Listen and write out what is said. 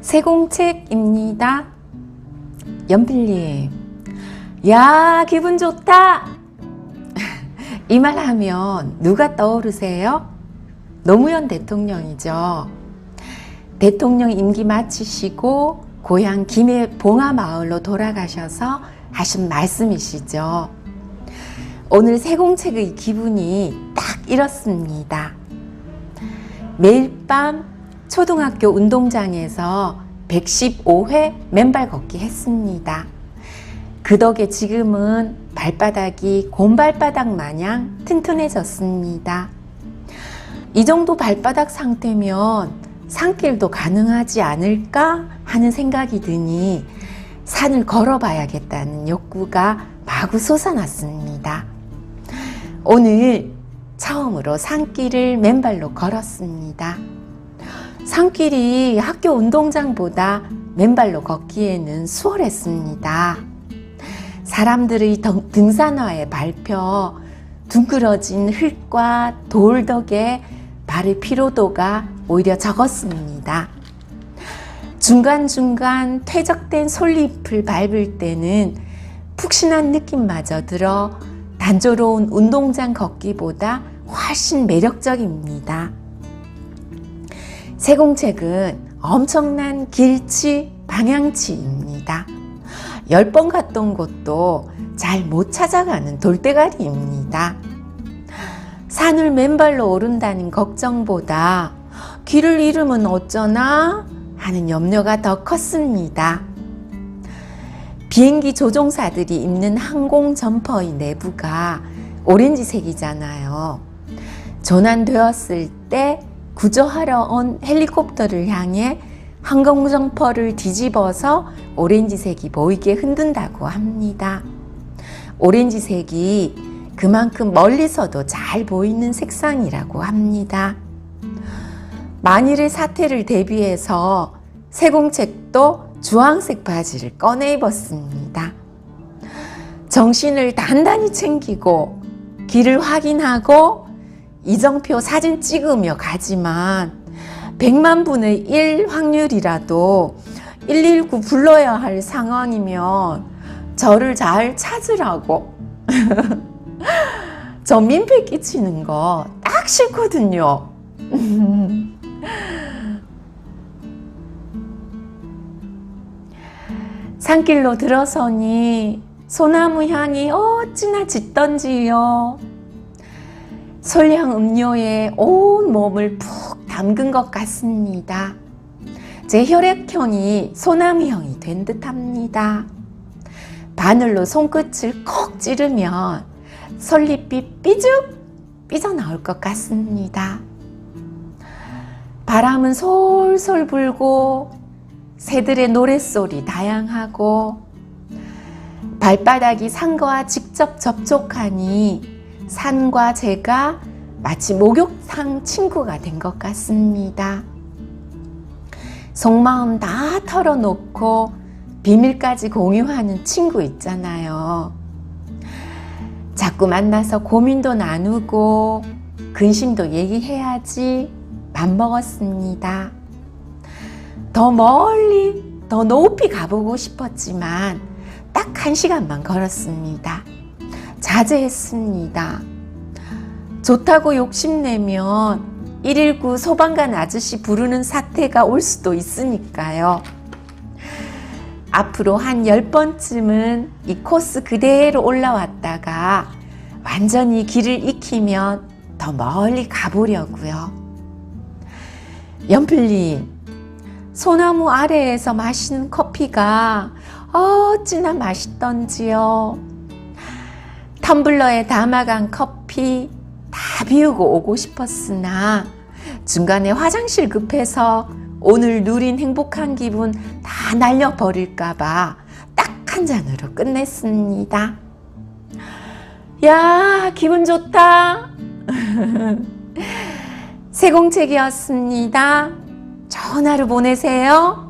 세공책입니다. 연필님, 야, 기분 좋다! 이 말 하면 누가 떠오르세요? 노무현 대통령이죠. 대통령 임기 마치시고 고향 김해 봉화 마을로 돌아가셔서 하신 말씀이시죠. 오늘 세공책의 기분이 딱 이렇습니다. 매일 밤 초등학교 운동장에서 115회 맨발 걷기 했습니다. 그 덕에 지금은 발바닥이 곰발바닥 마냥 튼튼해졌습니다. 이 정도 발바닥 상태면 산길도 가능하지 않을까 하는 생각이 드니 산을 걸어봐야겠다는 욕구가 마구 솟아났습니다. 오늘 처음으로 산길을 맨발로 걸었습니다. 산길이 학교 운동장보다 맨발로 걷기에는 수월했습니다. 사람들의 등- 등산화에 밟혀 둥그러진 흙과 돌 덕에 발의 피로도가 오히려 적었습니다. 중간중간 퇴적된 솔잎을 밟을 때는 푹신한 느낌마저 들어 단조로운 운동장 걷기보다 훨씬 매력적입니다. 세공책은 엄청난 길치, 방향치입니다. 열 번 갔던 곳도 잘 못 찾아가는 돌대가리입니다. 산을 맨발로 오른다는 걱정보다 길을 잃으면 어쩌나 하는 염려가 더 컸습니다. 비행기 조종사들이 입는 항공 점퍼의 내부가 오렌지색이잖아요. 조난되었을 때 구조하러 온 헬리콥터를 향해 항공 점퍼를 뒤집어서 오렌지색이 보이게 흔든다고 합니다. 오렌지색이 그만큼 멀리서도 잘 보이는 색상이라고 합니다. 만일의 사태를 대비해서 세공책도 주황색 바지를 꺼내 입었습니다. 정신을 단단히 챙기고 길을 확인하고 이정표 사진 찍으며 가지만 100만 분의 1 확률이라도 119 불러야 할 상황이면 저를 잘 찾으라고 저 민폐 끼치는 거 딱 싫거든요. 산길로 들어서니 소나무 향이 어찌나 짙던지요. 솔향 음료에 온 몸을 푹 담근 것 같습니다. 제 혈액형이 소나무형이 된 듯합니다. 바늘로 손끝을 콕 찌르면 솔잎이 삐죽 삐져나올 것 같습니다. 바람은 솔솔 불고 새들의 노랫소리 다양하고 발바닥이 산과 직접 접촉하니 산과 제가 마치 목욕탕 친구가 된 것 같습니다. 속마음 다 털어놓고 비밀까지 공유하는 친구 있잖아요. 자꾸 만나서 고민도 나누고 근심도 얘기해야지 맘먹었습니다. 더 멀리, 더 높이 가보고 싶었지만 딱 한 시간만 걸었습니다. 자제했습니다. 좋다고 욕심내면 119 소방관 아저씨 부르는 사태가 올 수도 있으니까요. 앞으로 한 10번쯤은 이 코스 그대로 올라왔다가 완전히 길을 익히면 더 멀리 가보려고요. 연필님, 소나무 아래에서 마시는 커피가 어찌나 맛있던지요. 텀블러에 담아간 커피 다 비우고 오고 싶었으나 중간에 화장실 급해서 오늘 누린 행복한 기분 다 날려버릴까봐 딱 한 잔으로 끝냈습니다. 야, 기분 좋다. 세공책이었습니다. 좋은 하루 보내세요.